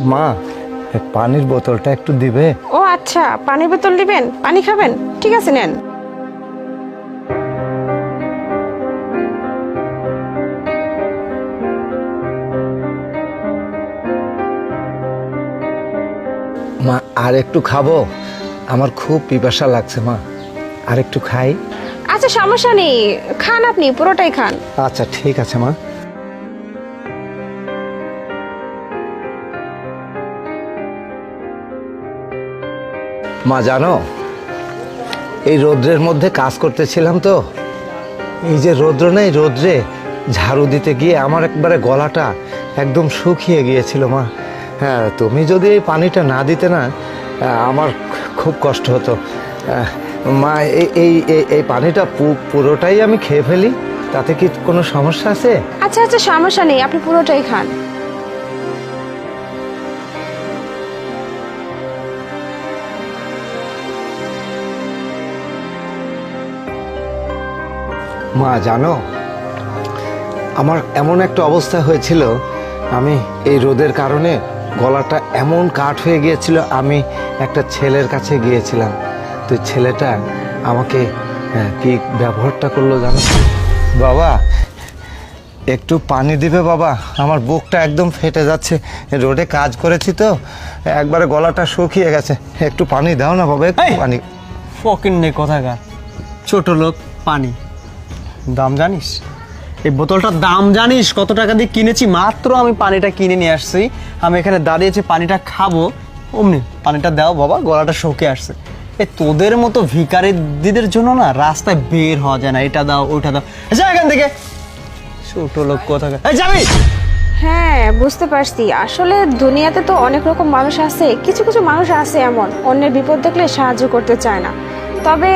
মা পানির বোতলটা একটু দিবে? ও আচ্ছা পানির বোতল দিবেন? পানি খাবেন? ঠিক আছে নেন। মা আর একটু খাব? আমার খুব পিপাসা লাগছে মা। আর একটু খাই? আচ্ছা সমস্যা নেই। খান আপনি পুরোটাই খান। আচ্ছা ঠিক আছে মা। মা, জানো? এই রৌদ্রের মধ্যে কাজ করতেছিলাম তো। এই যে রৌদ্র নেই, রৌদ্রে ঝাড়ু দিতে গিয়ে আমার একবারে গলাটা একদম শুকিয়ে গিয়েছিল, মা। হ্যাঁ তুমি যদি এই পানিটা না দিতে না আমার খুব কষ্ট হতো। মা, এই- এই পানিটা পুরোটাই আমি খেয়ে ফেলি। তাতে কি কোনো সমস্যা আছে? আচ্ছা আচ্ছা সমস্যা নেই। আপনি পুরোটাই খান। মা জানো আমার এমন একটা অবস্থা হয়েছিল আমি এই রোদের কারণে গলাটা এমন কাঠ হয়ে গিয়েছিল আমি একটা ছেলের কাছে গিয়েছিলাম। তো ছেলেটা আমাকে হ্যাঁ, কি ব্যবহারটা করল জানো? বাবা একটু পানি দিবে বাবা আমার বুকটা একদম ফেটে যাচ্ছে রোডে কাজ করেছি তো একবারে গলাটা শুকিয়ে গেছে একটু পানি দাও না বাবা একটু পানি। ফকিন নেই কোথাকার? ছোট লোক পানি। দাম জানিস? এই বোতলটার দাম জানিস? কত টাকা দিয়ে কিনেছি? মাত্র আমি পানিটা কিনে নিয়ে আসছি। আমি এখানে দাঁড়িয়েছি, পানিটা খাব। অমনি পানিটা দাও বাবা, গলাটা শোকে আসছে। এ তোদের মতো ভিকারি দিদের জন্য না রাস্তায় বের হওয়া যায় না। এটা দাও ওইটা দাও। যা এখান থেকে। ছোট লোক কোথাকার। এই যাবি? হ্যাঁ বুঝতে পারছি। আসলে দুনিয়াতে তো অনেক রকম মানুষ আছে, কিছু কিছু মানুষ আছে এমন। অন্যের বিপদ দেখলে সাহায্য করতে চায় না। তবে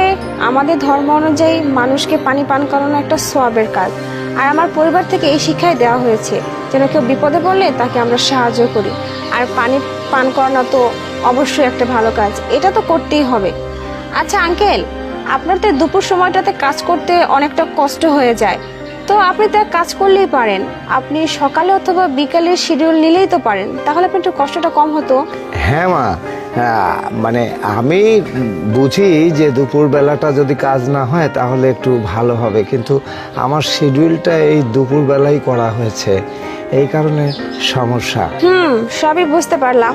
আমাদের ধর্ম অনুযায়ী মানুষকে পানি পান করানো একটা সোয়াবের কাজ। আর আমার পরিবার থেকে এই শিক্ষাই দেওয়া হয়েছে, যেন কেউ বিপদে পড়লে তাকে আমরা সাহায্য করি। আর পানি পান করানো তো অবশ্যই একটা ভালো কাজ, এটা তো করতেই হবে। আচ্ছা আঙ্কেল আপনার তো দুপুর সময়টাতে কাজ করতে অনেকটা কষ্ট হয়ে যায়। তো আপনি তো কাজ করলেই পারেন, আপনি সকালে অথবা বিকালে শিডিউল নিলেই তো পারেন। তাহলে আপনি একটু কষ্টটা কম হতো। হ্যাঁ মা মানে আমি বুঝি যে দুপুর বেলাটা যদি কাজ না হয় তাহলে একটু ভালো হবে কিন্তু আমার শিডিউলটা এই দুপুর বেলাই করা হয়েছে এই কারণে সমস্যা। হুম সবই বুঝতে পারলাম।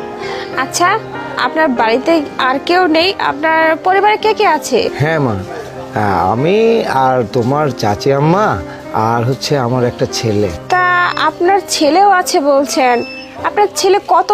আচ্ছা আপনার বাড়িতে আর কেউ নেই? আপনার পরিবারে কে কে আছে? হ্যাঁ মা হ্যাঁ, আমি আর তোমার চাচি আম্মা আর হচ্ছে আমার একটা ছেলে। তা আপনার ছেলেও আছে বলছেন। আপনার ছেলে কত